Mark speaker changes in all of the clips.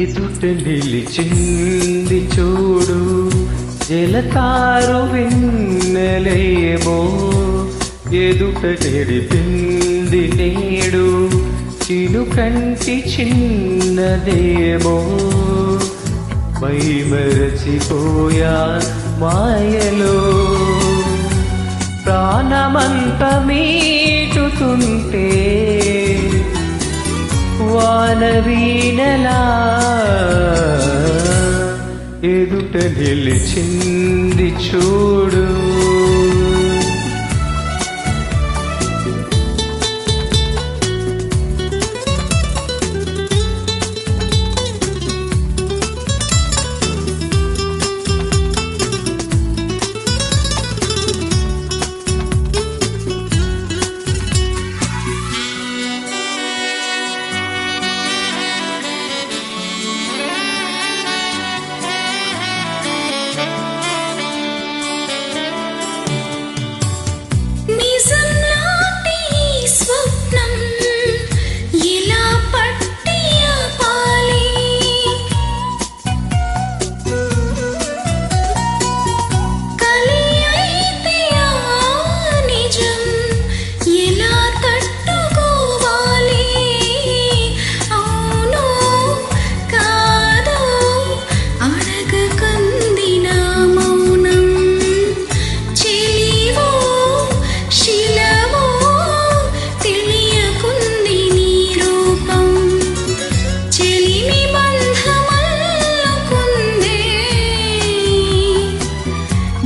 Speaker 1: ఎదుట నిలిచింది చూడు జలతారు విన్నలేమో. ఎదుట తెరిపింది నేడు చిను కంటి చిన్నదేమో. మై మరచిపోయా మాయలో ప్రాణమంత మీటుతుంటే వానవీనలా ఎదుట నిలిచింది చూడు.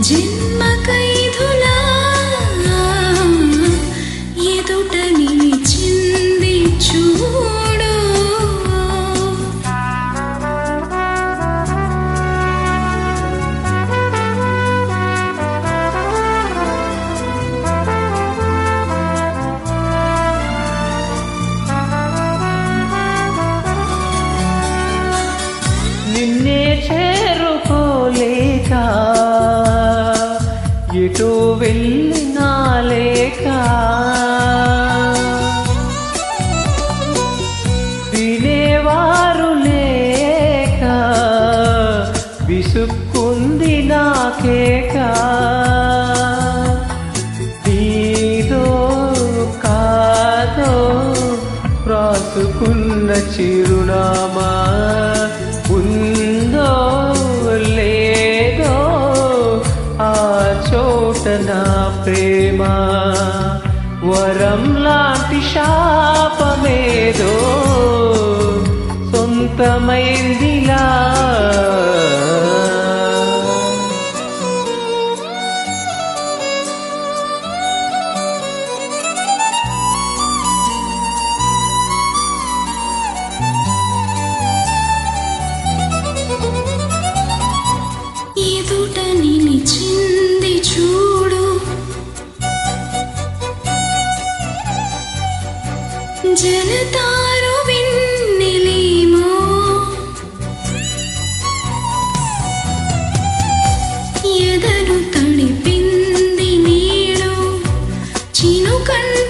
Speaker 2: జన్మ ఎదుట నిలిచింది చూడు
Speaker 1: నిన్నే వెళ్ళినా లేక వినేవారు లేక విసుక్కుంది నాకేక. నీదో కాదో రాసుకున్న చిరునామా. నా ప్రేమ వరం లాంటి శాపమేదో సొంతమైందిలా
Speaker 2: వెళ్తారు తడిపింది నీడు చినుకండు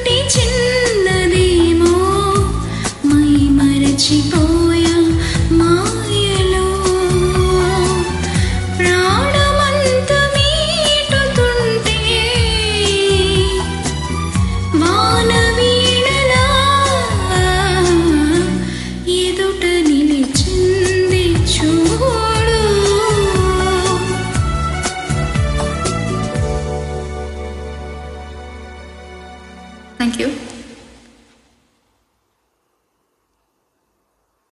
Speaker 2: Thank you.